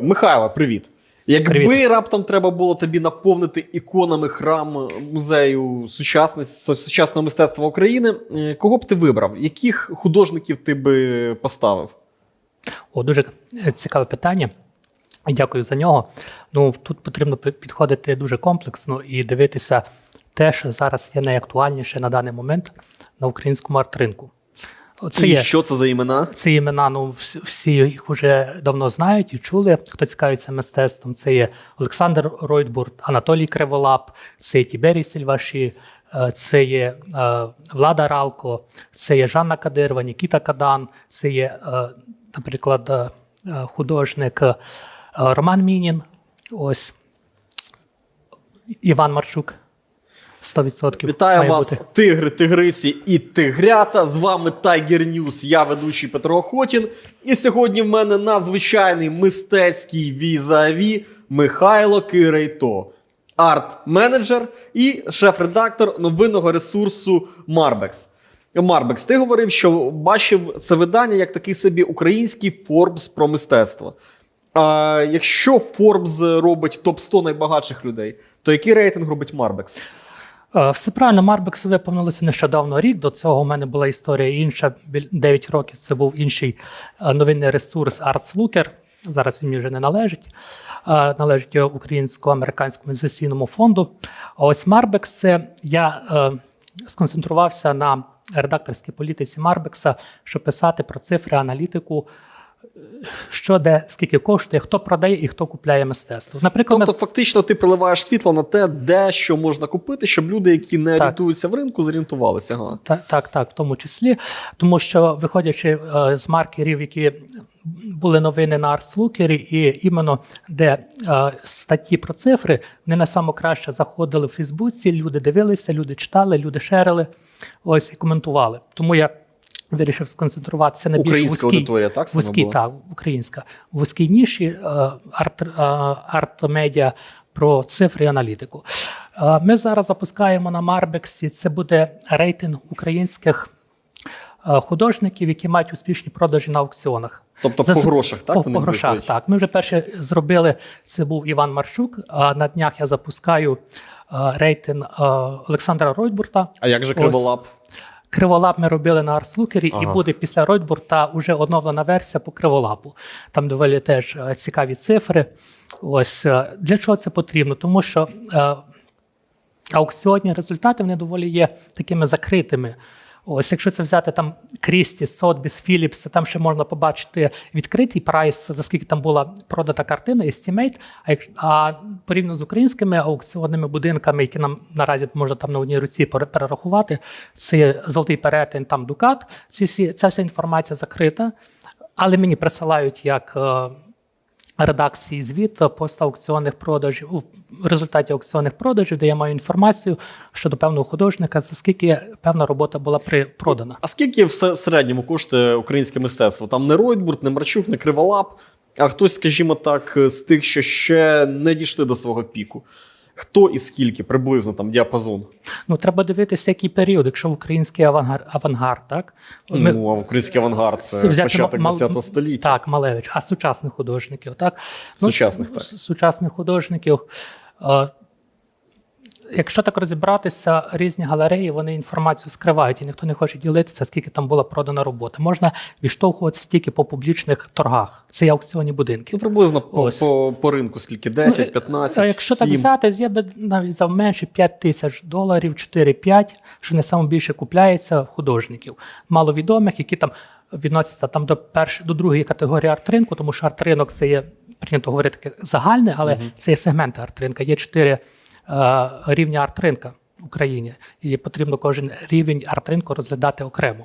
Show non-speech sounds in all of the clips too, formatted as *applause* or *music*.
Михайло, привіт. Якби Привіт. раптом треба було тобі наповнити іконами храм музею сучасності, сучасного мистецтва України, е, кого б ти вибрав? Яких художників ти би поставив? О, дуже цікаве питання. Дякую за нього. Ну тут потрібно підходити дуже комплексно і дивитися те, що зараз є найактуальніше на даний момент на українському арт-ринку. Це І є що це за імена? ці імена, ну всі, їх вже давно знають і чули. Хто цікавиться мистецтвом, це є Олександр Ройтбурт, Анатолій Криволап, це є Тіберій Сільваші, е, це є е, Влада Ралко, це є Жанна Кадирова, Нікіта Кадан, це є, е, наприклад, художник Роман Мінін. Ось Іван Марчук. 100% Вітаю має вас, бути. тигри, тигрисі і тигрята. З вами Tiger News, я ведучий Петро Охотін. І сьогодні в мене надзвичайний мистецький візаві Михайло Кирейто, арт-менеджер і шеф-редактор новинного ресурсу Marbex. Марбекс, ти говорив, що бачив це видання як такий собі український Forbes про мистецтво. А якщо Forbes робить топ 100 найбагатших людей, то який рейтинг робить Марбекс? Е, Все правильно, Марбексу виповнилося нещодавно рік. До цього у мене була історія інша. Біль- 9 років це був інший е, новинний ресурс ArtsLooker. Зараз він мені вже не належить. Е, Належить українсько-американському інвестиційному фонду. А ось Марбекс я сконцентрувався на редакторській політиці Марбекса, щоб писати про цифри, аналітику. Що де, скільки коштує, хто продає і хто купляє мистецтво. Наприклад, Тобто, ми- фактично, ти проливаєш світло на те, де що можна купити, щоб люди, які не Так. орієнтуються в ринку, зорієнтувалися. Ага. Так, так, так, в тому числі. Тому що, виходячи е, з маркерів, які були новини на Арслукері, і іменно де е, статті про цифри, вони на само краще заходили в Фейсбуці, люди дивилися, люди читали, люди шерили, ось і коментували. Тому я вирішив сконцентруватися на більш Українська вузькій, аудиторія, так вузькій, була? так, українська, вузькій ніші е, арт, е, арт-медіа про цифри і аналітику. Е, Ми зараз запускаємо на Марбексі. Це буде рейтинг українських художників, які мають успішні продажі на аукціонах. Тобто За- по грошах, так? По, по грошах, так. Ми вже перше зробили. Це був Іван Марчук. А на днях я запускаю рейтинг Олександра Ройтбурта. А як же Ось. Криволап? Ми робили на Арслукері, Ага. і буде після Ройтбурта вже оновлена версія по криволапу. Там доволі теж е, цікаві цифри. Ось е, для чого це потрібно? Тому що е, аукціонні результати вони доволі є такими закритими. Ось, якщо це взяти там Крісті, Сотбіс, Філіпс, там ще можна побачити відкритий прайс, за скільки там була продана картина, estimate, а, а порівняно з українськими аукціонними будинками, які нам наразі можна там на одній руці пере- перерахувати, це золотий перетин, там Дукат. Ці ця вся інформація закрита, але мені присилають як. Редакції звіт аукціонних продажів у результаті аукціонних продажів, де я маю інформацію щодо певного художника, за скільки певна робота була при продана. А скільки в середньому коштує українське мистецтво? Там не Ройтбурт, не Марчук, не Криволап, а хтось, скажімо так, з тих, що ще не дійшли до свого піку. Хто і скільки приблизно там діапазон? Ну треба дивитися, який період, якщо український авангард, авангард так Ми- Ну, а український авангард це, взяти початок мал- 10 століття. Так, Малевич, а сучасних художників, так? Сучасних, ну, так. Сучасних художників. Е, Якщо так розібратися, різні галереї вони інформацію скривають, і ніхто не хоче ділитися, скільки там була продана робота. Можна відштовхуватися тільки по публічних торгах. Це є аукціонні будинки. Ну, приблизно по, Ось. по, по ринку скільки? 10, Ну, 15, А якщо 7. так взяти, я би навіть за менше 5 тисяч доларів, 4-5, що не саме більше купляється художників, маловідомих, які там відносяться там до першої до другої категорії арт-ринку, тому що арт-ринок це є прийнято говорити таке загальне, але це є сегменти арт-ринка. Є чотири е, рівня арт-ринка в Україні, і потрібно кожен рівень арт-ринку розглядати окремо.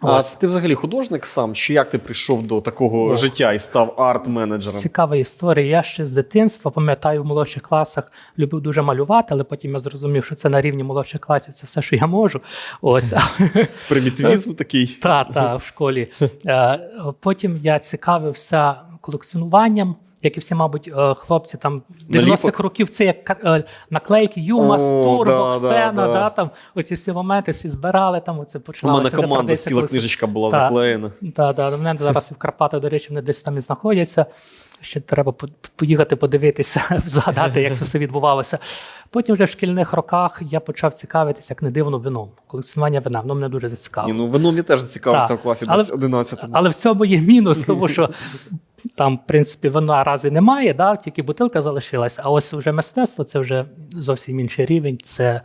А це ти взагалі художник сам? Чи як ти прийшов до такого О. життя і став арт-менеджером? Цікава історія. Я ще з дитинства пам'ятаю в молодших класах любив дуже малювати, але потім я зрозумів, що це на рівні молодших класів це все, що я можу. Ось *laughs* Примітивізм такий. та, та в школі. Е, Потім я цікавився колекціонуванням. Як і всі, мабуть, е, хлопці там 90-х років, це як е, наклейки Юмас, Турбо, Ксена, да, там оці всі моменти всі збирали. Там оце У мене команда ціла книжечка була заклеєна. Так, да, в мене зараз і в Карпатах, до речі, вони десь там і знаходяться. Ще треба поїхати подивитися, *laughs* згадати, як це все відбувалося. Потім вже в шкільних роках я почав цікавитися, як не дивно, вином. Колекціонування вина, воно мене дуже зацікавило. Ні, ну вином я теж зацікавився в класі Але- десь 11 Але в цьому є мінус, тому що *laughs* там, в принципі, вина рази немає, да? тільки бутилка залишилась. А ось вже мистецтво це вже зовсім інший рівень, це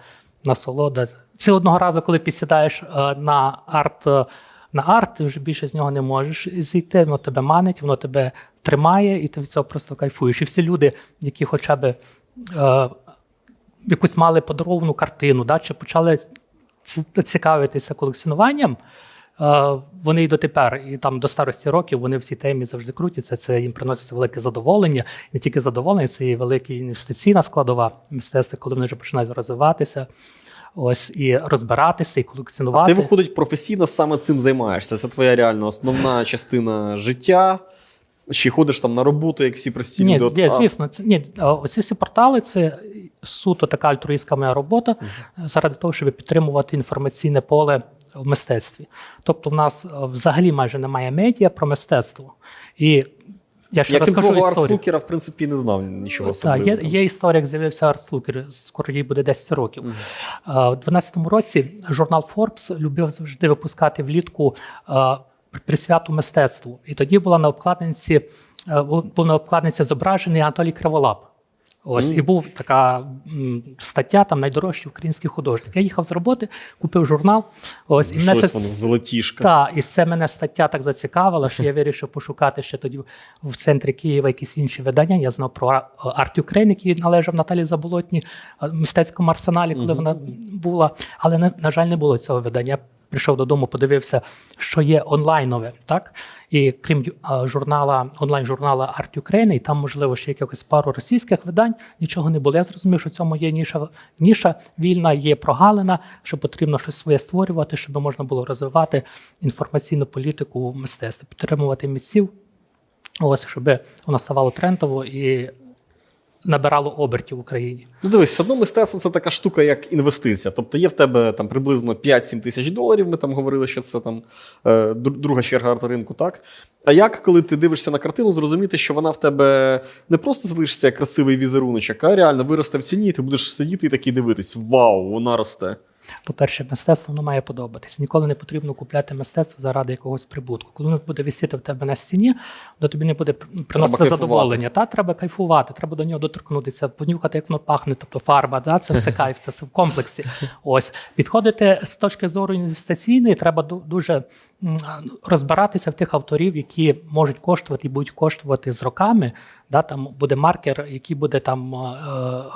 насолода. Це одного разу, коли підсідаєш е, на арт. е, На арт ти вже більше з нього не можеш зійти, воно тебе манить, воно тебе тримає, і ти від цього просто кайфуєш. І всі люди, які хоча б е, якусь мали подаровану картину, да, чи почали цікавитися колекціонуванням, е, вони і дотепер, і там до старості років вони всі темі завжди крутяться. Це їм приноситься велике задоволення. Не тільки задоволення, це і велика інвестиційна складова мистецтва, коли вони вже починають розвиватися. Ось і розбиратися, і колекціонувати. Ти виходить професійно саме цим займаєшся. Це твоя реально основна частина життя. Чи ходиш там на роботу, як всі прості Ні, люди? Ні, звісно, це ні, оці всі портали це суто така альтруїстська моя робота заради того, щоб підтримувати інформаційне поле в мистецтві. Тобто, в нас е, взагалі майже немає медіа про мистецтво. І я ще Я крім розкажу історію. арслукера, в принципі, не знав нічого Так, є, є історія, як з'явився Арслукер, скоро їй буде 10 років. Е, У 12-му році журнал Forbes любив завжди випускати влітку е, присвяту мистецтву. І тоді була на обкладинці, е, був на обкладинці зображений Анатолій Криволап. Ось, і був така м, стаття, там найдорожчий український художник. Я їхав з роботи, купив журнал. Ось, і мене це- золотішка. так, і це мене стаття так зацікавила, що я вирішив пошукати ще тоді в центрі Києва якісь інші видання. Я знав про Ар- Арт Юкрейн, який належав Наталі Заболотні е, в мистецькому арсеналі, коли вона була. Але на жаль, не було цього видання. Прийшов додому, подивився, що є онлайнове, так? І крім журнала, онлайн-журнала Арт Юкрейн, і там, можливо, ще якихось пару російських видань, нічого не було. Я зрозумів, що в цьому є ніша, ніша вільна, є прогалина, що потрібно щось своє створювати, щоб можна було розвивати інформаційну політику в мистецтві, підтримувати митців, ось, щоб воно ставало трендово і набирало обертів в Україні. Ну дивись, одно мистецтво це така штука, як інвестиція. Тобто є в тебе там приблизно 5-7 тисяч доларів. Ми там говорили, що це там е, друга черга арт-ринку, так? А як, коли ти дивишся на картину, зрозуміти, що вона в тебе не просто залишиться як красивий візеруночок, а реально виросте в ціні, і ти будеш сидіти і такий дивитись: Вау, вона росте. По-перше, мистецтво воно має подобатися. Ніколи не потрібно купляти мистецтво заради якогось прибутку. Коли воно буде висіти в тебе на стіні, то тобі не буде приносити кайфувати. задоволення. Та треба кайфувати, треба до нього доторкнутися, понюхати, як воно пахне, тобто фарба. Да? Це все *laughs* кайф, це все в комплексі. Ось підходити з точки зору інвестиційної, треба дуже розбиратися в тих авторів, які можуть коштувати і будуть коштувати з роками. Да, там буде маркер, який буде там е,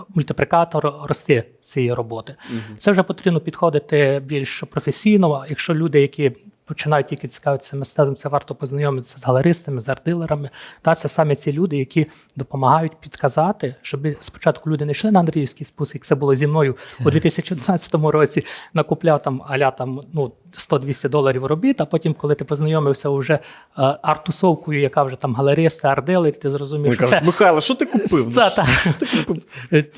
мультиплікатор рости цієї роботи. Це вже потрібно підходити більш професійно. Якщо люди, які починають тільки цікавитися мистецтвом, це варто познайомитися з галеристами, з арт-дилерами. Та це саме ці люди, які допомагають підказати, щоб спочатку люди не йшли на Андріївський спуск, як це було зі мною у 2011 році. Накупляв там аля там ну 100-200 доларів робіт, а потім, коли ти познайомився вже е, арт-тусовкою, яка вже там галеристи, арт-дилери, ти зрозумів, що це Михайло, що ти купив? Це, та.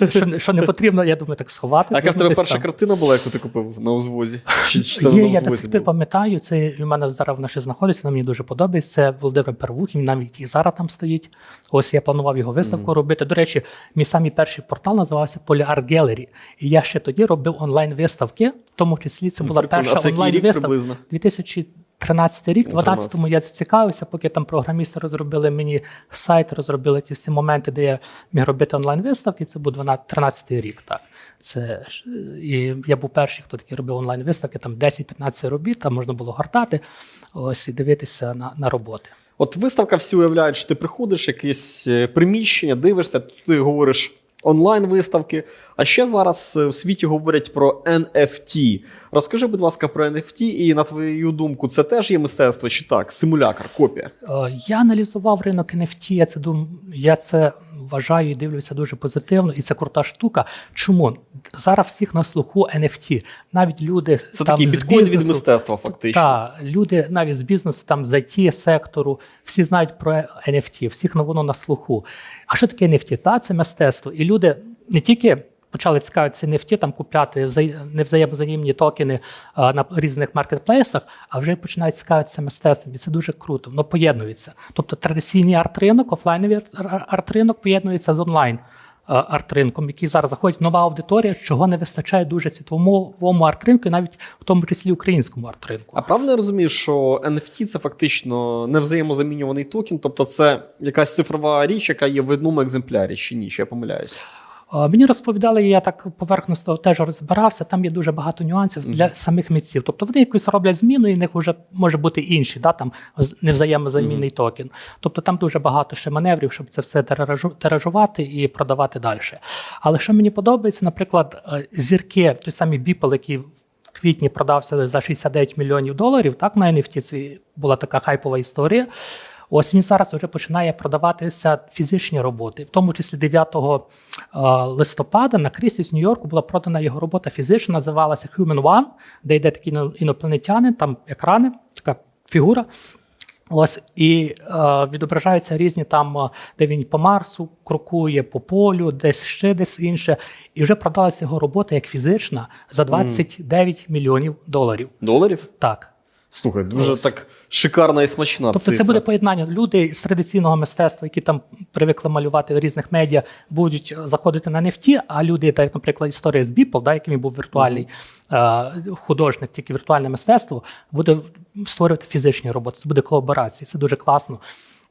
що, не- що не потрібно, я думаю, так сховати. А яка в тебе перша там. картина була, яку ти купив на узвозі? Чи, чи Є, на я до сих пір пам'ятаю, це у мене зараз вона ще знаходиться, вона мені дуже подобається. Це Володимир Первухін, навіть і зараз там стоїть. Ось я планував його виставку робити. До речі, мій самий перший портал називався Polyart Gallery. І я ще тоді робив онлайн-виставки, в тому числі це була прикольно. Перша онлайн-виставка. приблизно? 2013 рік, Ну, 12-му я зацікавився, поки там програмісти розробили мені сайт, розробили ті всі моменти, де я міг робити онлайн-виставки. Це був 12 13 рік. Так. Це, е, і я був перший, хто такі робив онлайн-виставки, там 10-15 робіт, там можна було гортати ось, і дивитися на, на роботи. От виставка всі уявляють, що ти приходиш, якесь е, приміщення, дивишся, ти говориш онлайн-виставки. А ще зараз е, в світі говорять про NFT. Розкажи, будь ласка, про NFT, і на твою думку, це теж є мистецтво чи так? Симулякр, копія. Е, Я аналізував ринок NFT, я це дум... я це вважаю і дивлюся дуже позитивно, і це крута штука. Чому зараз всіх на слуху NFT? Навіть люди Це там, такий біткоін від мистецтва, фактично. Так, люди навіть з бізнесу, там з it сектору, всі знають про NFT, всіх на воно на слуху. А що таке NFT? Та, це мистецтво. І люди не тільки почали цікавитися NFT, там купляти взає- невзаємозаємні токени на різних маркетплейсах, а вже починають цікавитися мистецтвом. І це дуже круто. Воно поєднується. Тобто традиційний арт-ринок, офлайновий арт-ринок поєднується з онлайн. Арт-ринком, який зараз заходить нова аудиторія, чого не вистачає дуже світовому арт-ринку, і навіть в тому числі українському арт-ринку. А правильно я розумію, що NFT це фактично невзаємозамінюваний токен, тобто це якась цифрова річ, яка є в одному екземплярі, чи ні? Чи я помиляюсь? Мені розповідали, я так поверхностно теж розбирався. Там є дуже багато нюансів для самих митців. Тобто вони якось роблять зміну, і в них вже може бути інші, да, там невзаємозамінний токен. Тобто там дуже багато ще маневрів, щоб це все тиражу- тиражувати і продавати далі. Але що мені подобається, наприклад, е, зірки, той самий Beeple, який в квітні продався за 69 мільйонів доларів. Так, на NFT це була така хайпова історія. Ось він зараз вже починає продаватися фізичні роботи. В тому числі 9 е, листопада на Крісіс в Нью-Йорку була продана його робота фізична, називалася Human One, де йде такий іно- інопланетянин, там екрани, така фігура. Ось і е, відображаються різні там, е, де він по Марсу крокує, по полю, десь ще десь інше. І вже продалася його робота як фізична за 29 мільйонів доларів. Доларів? Так. Слухай, дуже Ось. так шикарна і смачна Тобто цифра. це буде поєднання. Люди з традиційного мистецтва, які там привикли малювати в різних медіа, будуть заходити на NFT, а люди, так як, наприклад, історія з Біпл, да, яким був віртуальний е, художник, тільки віртуальне мистецтво, буде створювати фізичні роботи. Це буде колаборація, це дуже класно.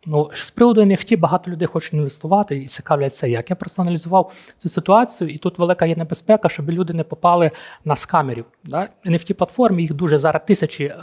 Ну, з приводу NFT багато людей хочуть інвестувати і цікавляться, як. Я просто аналізував цю ситуацію, і тут велика є небезпека, щоб люди не попали на скамерів. Да? NFT-платформи, їх дуже зараз тисячі е,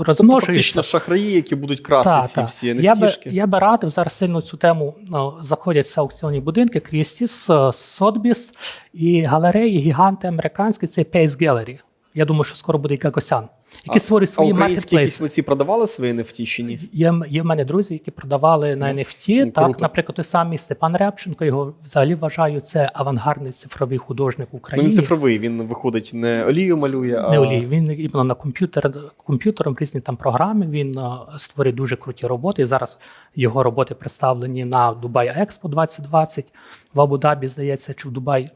розмножуються. фактично шахраї, які будуть красти Так, ці так. всі Я би, NFT-шки. я би радив зараз сильно цю тему ну, заходять аукціонні будинки Крістіс, Сотбіс і галереї, гіганти американські, це Pace Gallery. Я думаю, що скоро буде і Гагосян, які створюють свої маркетплейси. митці продавали свої NFT чи ні? Є, є в мене друзі, які продавали на NFT. ну, так, круто. наприклад, той самий Степан Рябченко, його взагалі вважаю, це авангардний цифровий художник в Ну, він цифровий, він виходить не олію малює, а Не олій. Він іменно на комп'ютер, комп'ютером різні там програми. Він створює дуже круті роботи. І зараз його роботи представлені на Dubai Expo 2020 в Абу-Дабі, здається, чи в Дубай.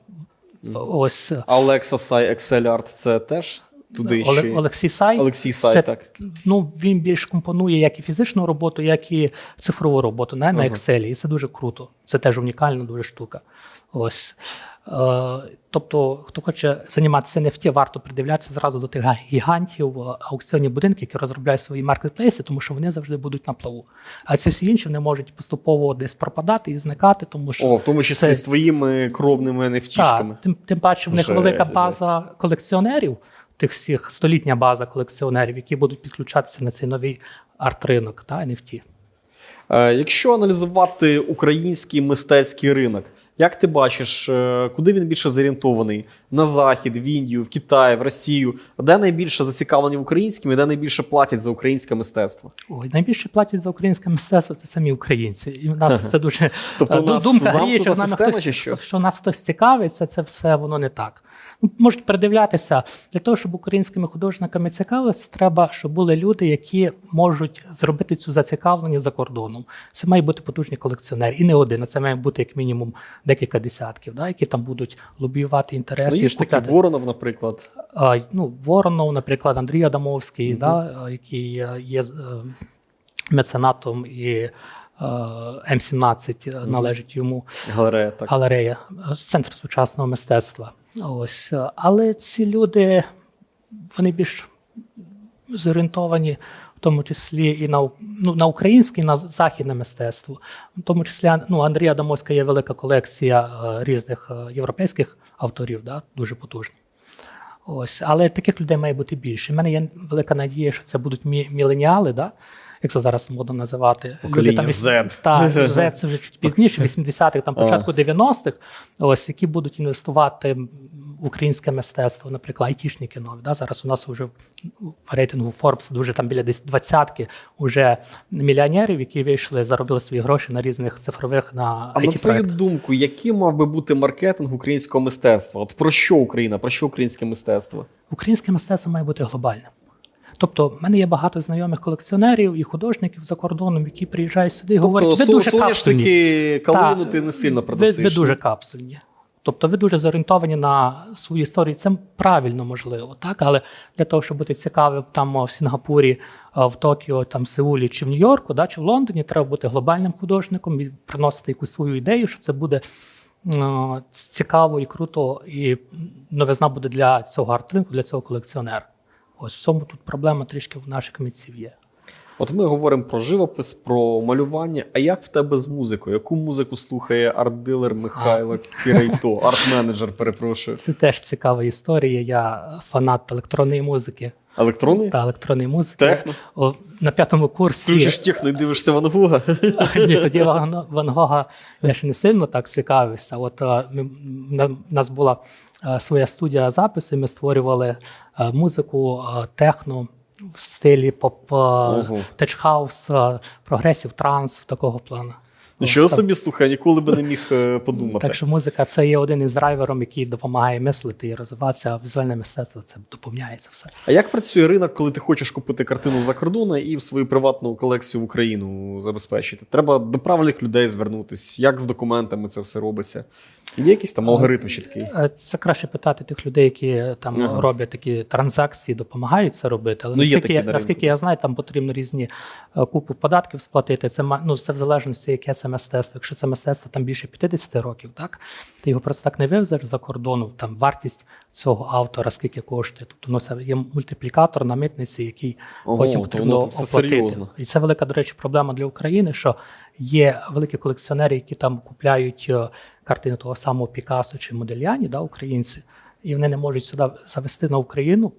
Ось е, А Alexa Excel Art це теж туди Оле- ще. Олексій Сай. Олексій Сай, Це, так. Ну, він більш компонує як і фізичну роботу, як і цифрову роботу на, на Ага. Excel. І це дуже круто. Це теж унікальна дуже штука. Ось. Е, тобто, хто хоче займатися NFT, варто придивлятися зразу до тих гігантів е, аукціонні будинки, які розробляють свої маркетплейси, тому що вони завжди будуть на плаву. А ці всі інші вони можуть поступово десь пропадати і зникати, тому що О, в тому числі це- з твоїми кровними NFT-шками. так, тим, тим паче в них велика база колекціонерів, тих всіх столітня база колекціонерів, які будуть підключатися на цей новий арт-ринок та NFT. Е, Якщо аналізувати український мистецький ринок, як ти бачиш, е, куди він більше зорієнтований? На Захід, в Індію, в Китай, в Росію? Де найбільше зацікавлені в українському і де найбільше платять за українське мистецтво? Ой, найбільше платять за українське мистецтво це самі українці. І в нас це дуже Тобто е, думка гріє, що, що? що нас хтось цікавиться, це все воно не так. Можуть передивлятися для того, щоб українськими художниками цікавилися, треба, щоб були люди, які можуть зробити цю зацікавленість за кордоном. Це має бути потужні колекціонери, і не один, а це має бути як мінімум декілька десятків, да, які там будуть лобіювати інтереси. Ну, є ж таки купляти. Воронов, наприклад. А, ну, Воронов, наприклад, Андрій Адамовський, да, е, який є е, меценатом і М17 належить йому Галерея, так. галерея е, Центр сучасного мистецтва. Ось. е, Але ці люди вони більш зорієнтовані, в тому числі і на, ну, на українське, і на західне мистецтво. В тому числі ну, Андрія Адамовська є велика колекція е, різних е, європейських авторів, да, дуже потужна. Ось, але таких людей має бути більше. У мене є велика надія, що це будуть міленіали, да? Як це зараз модно називати. Покоління віс- Z. Так, *laughs* Z це вже чуть пізніше, 80-х, там початку 90-х, ось, які будуть інвестувати в українське мистецтво, наприклад, айтішники нові. Да? Зараз у нас вже в рейтингу Forbes дуже там біля десь двадцятки уже мільйонерів, які вийшли, заробили свої гроші на різних цифрових на А на твою думку, яким мав би бути маркетинг українського мистецтва? От про що Україна, про що українське мистецтво? Українське мистецтво має бути глобальним. Тобто, в мене є багато знайомих колекціонерів і художників за кордоном, які приїжджають сюди і говорять, тобто ви дуже капсульні. калину Так, ти не сильно ви, продасиш. ви дуже капсульні. Тобто ви дуже зорієнтовані на свою історію. Це правильно можливо, так але для того, щоб бути цікавим там в Сінгапурі, в Токіо, там в Сеулі чи в Нью-Йорку, да, чи в Лондоні, треба бути глобальним художником і приносити якусь свою ідею, що це буде цікаво і круто, і новизна буде для цього арт-ринку, для цього колекціонера. Ось в цьому тут проблема трішки в наших митців є. От ми говоримо про живопис, про малювання. А як в тебе з музикою? Яку музику слухає арт-дилер Михайло Кірейто, *laughs* арт-менеджер, перепрошую. Це теж цікава історія. Я фанат електронної музики Електронний? та електронної музики. Техно? О, на п'ятому курсі Включиш техно і дивишся Ван Гога? *laughs* ні, тоді Ван, Гога я ще не сильно так цікавився. От у нас була своя студія запису, ми створювали е, музику е, техно в стилі поп, течхаус, прогресів, транс такого плану. Нічого собі слухай, ніколи би не міг е, подумати. Так що музика це є один із драйвером, який допомагає мислити і розвиватися, а візуальне мистецтво це доповняється все. А як працює ринок, коли ти хочеш купити картину за кордону і в свою приватну колекцію в Україну забезпечити? Треба до правильних людей звернутися. Як з документами це все робиться? Є якийсь там алгоритм ще такий? Е, Це краще питати тих людей, які там Ага. роблять такі транзакції, допомагають це робити. Але Ну, наскільки, я, наскільки я знаю, там потрібно різні е, купу податків сплатити. Це ну, це в залежності, яке це мистецтво. Якщо це мистецтво там більше 50 років, так ти його просто так не вивезеш за кордону. Там вартість цього автора, скільки коштує. Тобто ну, це є мультиплікатор на митниці, який Ого, потім потрібно оплатити. серйозно. І це велика, до речі, проблема для України, що є великі колекціонери, які там купляють е, картини того самого Пікасо чи Модельяні, да, українці, і вони не можуть сюди завести на Україну,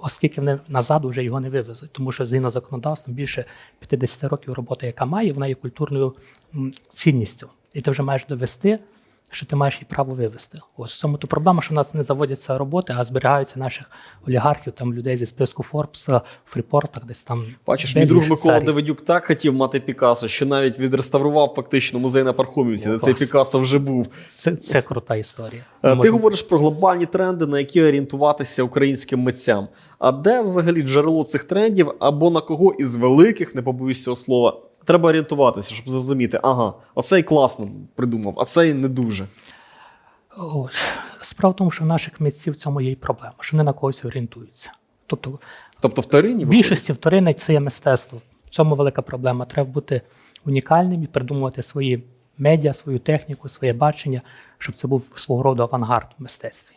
оскільки вони назад вже його не вивезуть. Тому що згідно законодавством більше 50 років роботи, яка має, вона є культурною цінністю. І ти вже маєш довести, що ти маєш її право вивезти. Ось в цьому то проблема, що в нас не заводяться роботи, а зберігаються наших олігархів, там людей зі списку Forbes, фріпортах, десь там. Бачиш, мій друг Микола. Давидюк так хотів мати Пікассо, що навіть відреставрував фактично музей на Пархомівці, де цей Клас. Пікассо вже був. Це, це крута історія. Е, Ти Можна- говориш про глобальні тренди, на які орієнтуватися українським митцям. А де взагалі джерело цих трендів, або на кого із великих, не побоюсь цього слова, треба орієнтуватися, щоб зрозуміти, ага, оцей класно придумав, а цей не дуже. Ось. Справа в тому, що в наших митців в цьому є і проблема, що вони на когось орієнтуються. Тобто, Тобто вторинні більшості вторинне це є мистецтво. В цьому велика проблема. Треба бути унікальним і придумувати свої медіа, свою техніку, своє бачення, щоб це був свого роду авангард в мистецтві.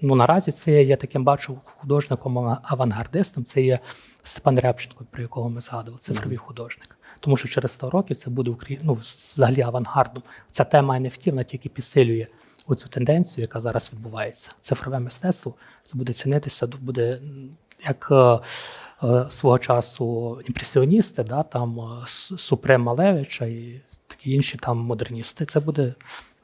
Ну, наразі це я таким бачу художником авангардистом. Це є Степан Рябченко, про якого ми згадували, цифровий художник. Тому що через 100 років це буде Украї- ну, взагалі авангардом. Ця тема NFT, вона тільки підсилює оцю тенденцію, яка зараз відбувається. Цифрове мистецтво це буде цінитися, буде як е, е, свого часу імпресіоністи, да, там е, Супрем Малевича і такі інші там модерністи. Це буде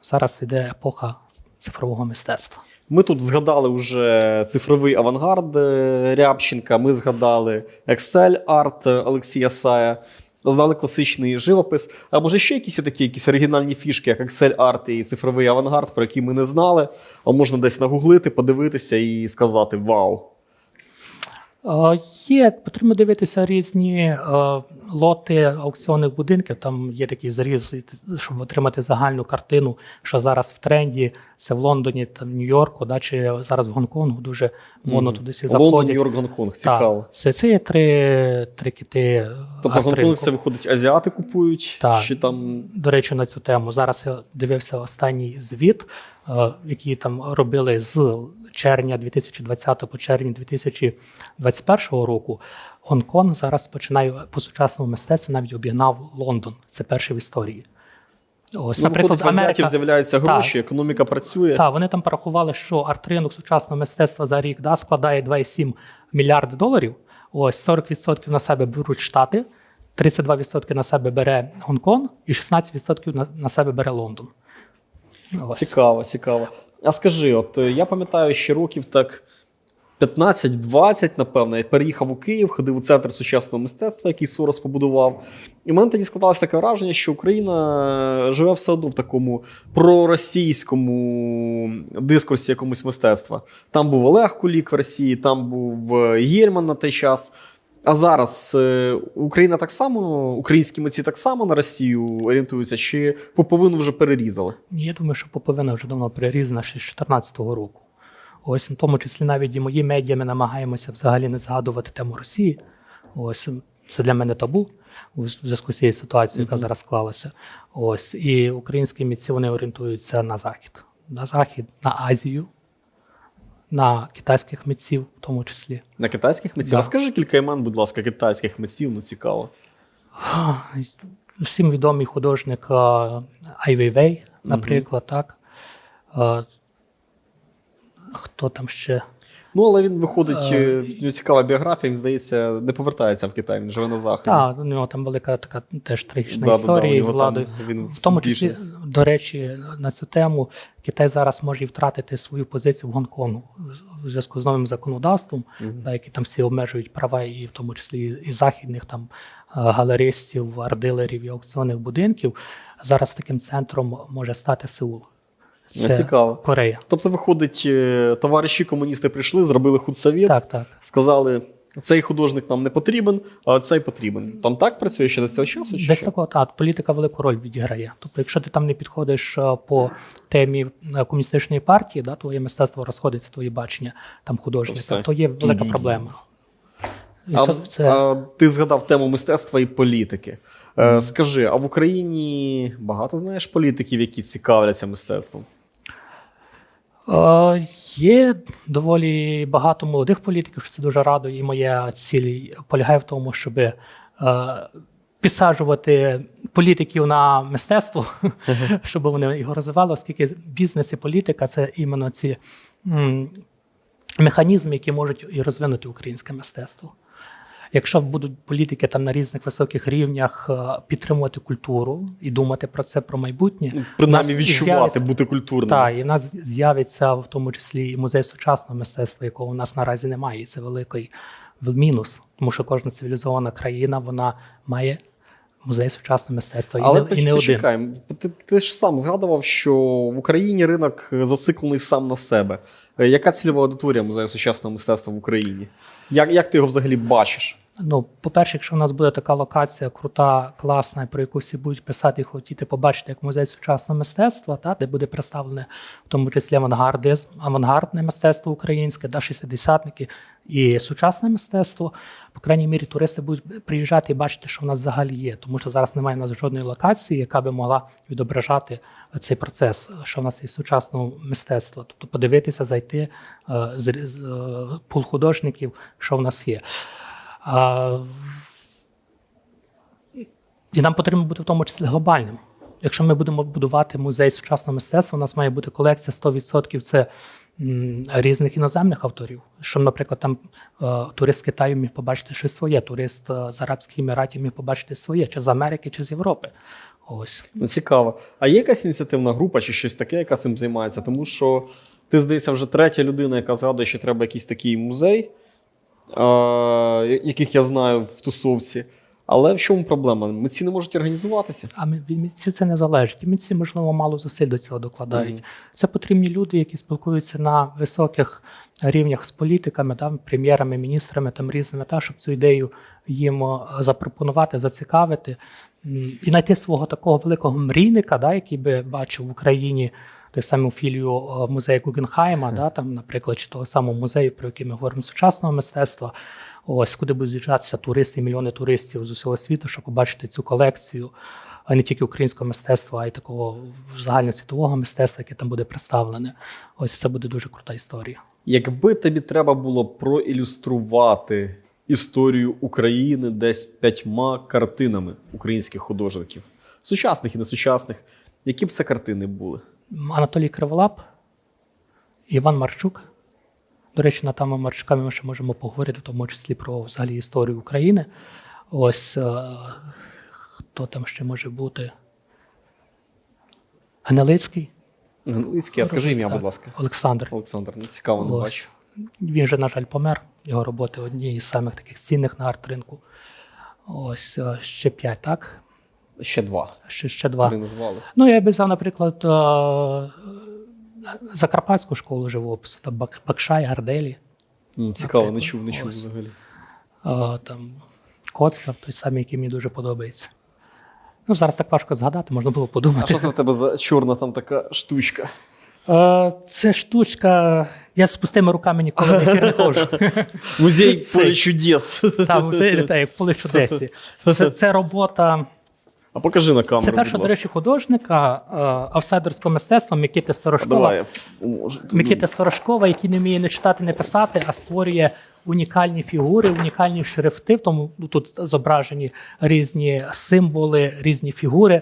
зараз іде епоха цифрового мистецтва. Ми тут згадали вже цифровий авангард Рябченка, ми згадали Excel арт Олексія Сая, згадали класичний живопис. А може ще якісь такі якісь оригінальні фішки, як Excel арт і цифровий авангард, про які ми не знали. А можна десь нагуглити, подивитися і сказати Вау! Є, потрібно дивитися різні лоти аукціонних будинків. Там є такий зріз, щоб отримати загальну картину, що зараз в тренді. Це в Лондоні, там Нью-Йорку, да, чи зараз в Гонконгу дуже модно туди всі Лондон, Нью-Йорк, Гонконг, Цікаво. Так, це, це є три, три кіти. Тобто. Гонконг це виходить, азіати купують, Так. чи там До речі, на цю тему. Зараз я дивився останній звіт, який там робили з червня 2020 по червень 2021 року. Гонконг зараз починає по сучасному мистецтву навіть обігнав Лондон. Це перший в історії. Ось, ну, наприклад, в Америка. з'являються гроші, економіка працює. Так, вони там порахували, що арт-ринок сучасного мистецтва за рік да, складає 2,7 мільярди доларів. Ось 40% на себе беруть Штати, 32% на себе бере Гонконг і 16% на, на себе бере Лондон. Ось. Цікаво, цікаво. А скажи, от е, я пам'ятаю, ще років так 15-20, напевно, я переїхав у Київ, ходив у центр сучасного мистецтва, який Сорос побудував. І в мене тоді складалося таке враження, що Україна живе все одно в такому проросійському дискурсі якомусь мистецтва. Там був Олег Кулік в Росії, там був е, Єльман на той час. А зараз е, Україна так само, українські митці так само на Росію орієнтуються, чи поповину вже перерізали? Я думаю, що Поповина вже давно перерізана ще з 2014 року. Ось в тому числі навіть і мої медіа ми намагаємося взагалі не згадувати тему Росії. Ось це для мене табу у зв'язку з цією ситуацією, яка зараз склалася. Ось і українські митці вони орієнтуються на захід, на захід, на Азію, на китайських митців, в тому числі. На китайських митців? Да. Розкажи кілька імен, будь ласка, китайських митців, ну цікаво. Всім відомий художник Ай Вейвей, наприклад, так. Е, Хто там ще? Ну, але він виходить, Е, е, нього цікава біографія, він здається, не повертається в Китай, він живе на заході. Так, у нього там велика така теж трагічна Да-да-да, історія у з владою. там він В тому числі, біженець. до речі, на цю тему Китай зараз може і втратити свою позицію в Гонконгу у зв'язку з новим законодавством, да, які там всі обмежують права, і в тому числі і- і західних там е, галеристів, ардилерів і аукціонних будинків. Зараз таким центром може стати Сеул. Ну, цікаво. Корея. Тобто, виходить, е, товариші комуністи прийшли, зробили худсовет, Так, так. сказали, цей художник нам не потрібен, а цей потрібен. Там так працює ще до цього часу? Чи Десь що? такого так, політика велику роль відіграє. Тобто, якщо ти там не підходиш е, по темі е, комуністичної партії, да, твоє мистецтво розходиться, твоє бачення там художника, то є велика проблема. І А, це- а ти згадав тему мистецтва і політики. Е, Скажи, а в Україні багато знаєш політиків, які цікавляться мистецтвом? Е, Є доволі багато молодих політиків, що це дуже радує. І моя ціль полягає в тому, щоб е, підсаджувати політиків на мистецтво, *laughs* щоб вони його розвивали, оскільки бізнес і політика це іменно ці механізми, які можуть і розвинути українське мистецтво. Якщо будуть політики там на різних високих рівнях е, підтримувати культуру і думати про це про майбутнє, Ну, Принаймні відчувати, бути культурним. так, і в нас з'явиться в тому числі і музей сучасного мистецтва, якого у нас наразі немає. І це великий мінус, тому що кожна цивілізована країна вона має музей сучасного мистецтва і, Але не, і не один. ти, ти ж сам згадував, що в Україні ринок зациклений сам на себе. Е, Яка цільова аудиторія музею сучасного мистецтва в Україні? Як, як ти його взагалі бачиш? Ну, по-перше, якщо у нас буде така локація крута, класна, про яку всі будуть писати і хотіти побачити як музей сучасного мистецтва, та, де буде представлене в тому числі авангардизм, авангардне мистецтво українське, да, шістдесятники і сучасне мистецтво, по крайній мірі, туристи будуть приїжджати і бачити, що в нас взагалі є. Тому що зараз немає у нас жодної локації, яка би могла відображати цей процес, що в нас є сучасного мистецтва. Тобто подивитися, зайти е, з, з е, пул художників, що в нас є. А, і нам потрібно бути в тому числі глобальним. Якщо ми будемо будувати музей сучасного мистецтва, у нас має бути колекція 100% це різних іноземних авторів. Що, наприклад, там е, турист з Китаю міг побачити щось своє, турист е, з Арабських Еміратів міг побачити своє, чи з Америки, чи з Європи. Ось. Ну, цікаво. А є якась ініціативна група чи щось таке, яка цим займається? Тому що ти, здається, вже третя людина, яка згадує, що треба якийсь такий музей, яких я знаю в тусовці. Але в чому проблема? Митці не можуть організуватися. А від митців це не залежить. Митці, можливо, мало зусиль до цього докладають. Це потрібні люди, які спілкуються на високих рівнях з політиками, там, прем'єрами, міністрами, там різними, та, щоб цю ідею їм е, запропонувати, зацікавити і знайти свого такого великого мрійника, да, який би бачив в Україні. Той самий філію е, музею Гугенхайма, да, там, наприклад, чи того самого музею, про який ми говоримо сучасного мистецтва. Ось куди будуть з'їжджатися туристи, мільйони туристів з усього світу, щоб побачити цю колекцію, а не тільки українського мистецтва, а й такого загальносвітового мистецтва, яке там буде представлене. Ось це буде дуже крута історія. Якби тобі треба було проілюструвати історію України десь п'ятьма картинами українських художників, сучасних і несучасних, які б це картини були? Анатолій Криволап, Іван Марчук. До речі, на тему Марчука ми ще можемо поговорити, в тому числі про взагалі історію України. Ось е, хто там ще може бути? Гнилицький. Англійський, а скажи ім'я, будь ласка. Олександр. Олександр, не цікаво, не бачу. Він же, на жаль, помер. Його роботи одні із самих таких цінних на арт-ринку. Ось е, ще п'ять, так? Ще два. Ще, ще два. Три назвали. Ну, я б взяв, наприклад, е, Закарпатську школу живопису, та Бак- Бакшай, Арделі. М, Цікаво, не чув, не чув ось. взагалі. там Коцка, той самий, який мені дуже подобається. Ну, зараз так важко згадати, можна було А подумати. що це в тебе за чорна там така штучка? Е, Це штучка. Я з пустими руками ніколи в ефір не ходжу. Музей поле чудес. Там так, як поле чудесі. Це, це робота. А покажи на камеру. Це перша, до речі, художника е, авсайдерського мистецтва Микити Сторожкова. Микита Сторожкова, який не вміє не читати, не писати, а створює унікальні фігури, унікальні шрифти. В тому ну, тут зображені різні символи, різні фігури.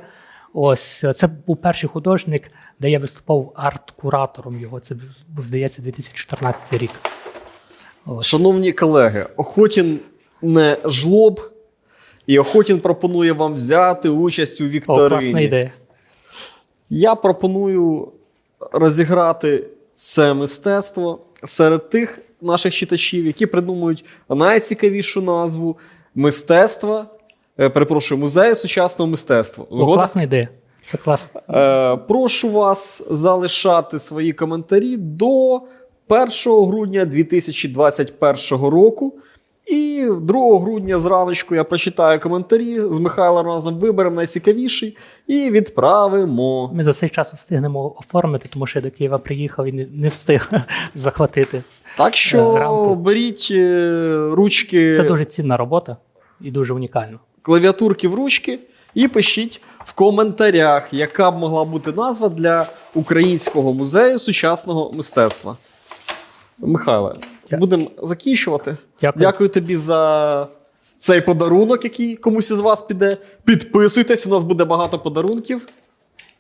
Ось е, це був перший художник, де я виступав арт-куратором його. Це був, здається, 2014 рік. Ось. Шановні колеги, Охотін не жлоб, і Охотін пропонує вам взяти участь у О, класна ідея. Я пропоную розіграти це мистецтво серед тих наших читачів, які придумують найцікавішу назву мистецтва. е, Перепрошую, музею сучасного мистецтва. О, класна ідея. Це класно. Е, прошу вас залишати свої коментарі до 1 грудня 2021 року. І 2 грудня зраночку я прочитаю коментарі з Михайлом разом виберемо найцікавіший і відправимо. Ми за цей час встигнемо оформити, тому що я до Києва приїхав і не, встиг *laughs* захватити. Так Е, що рамку. беріть е, ручки, Це дуже цінна робота і дуже унікально. клавіатурки в ручки і пишіть в коментарях, яка б могла бути назва для Українського музею сучасного мистецтва. Михайле, будемо закінчувати. Дякую. Дякую тобі за цей подарунок, який комусь із вас піде. Підписуйтесь, у нас буде багато подарунків.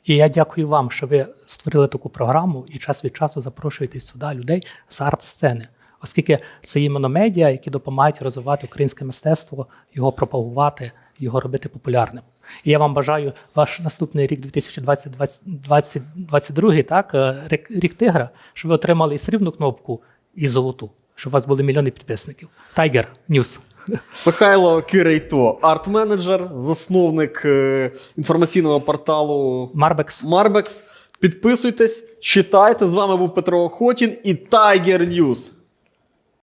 І я дякую вам, що ви створили таку програму і час від часу запрошуєте сюди людей з арт-сцени, оскільки це іменно медіа, які допомагають розвивати українське мистецтво, його пропагувати, його робити популярним. І я вам бажаю ваш наступний рік 2022, так, е, рік, рік тигра, щоб ви отримали і срібну кнопку, і золоту, щоб у вас були мільйони підписників. Tiger News. Михайло Кирейто, арт-менеджер, засновник е, інформаційного порталу Марбекс. Марбекс. Підписуйтесь, читайте. З вами був Петро Охотін і Tiger News.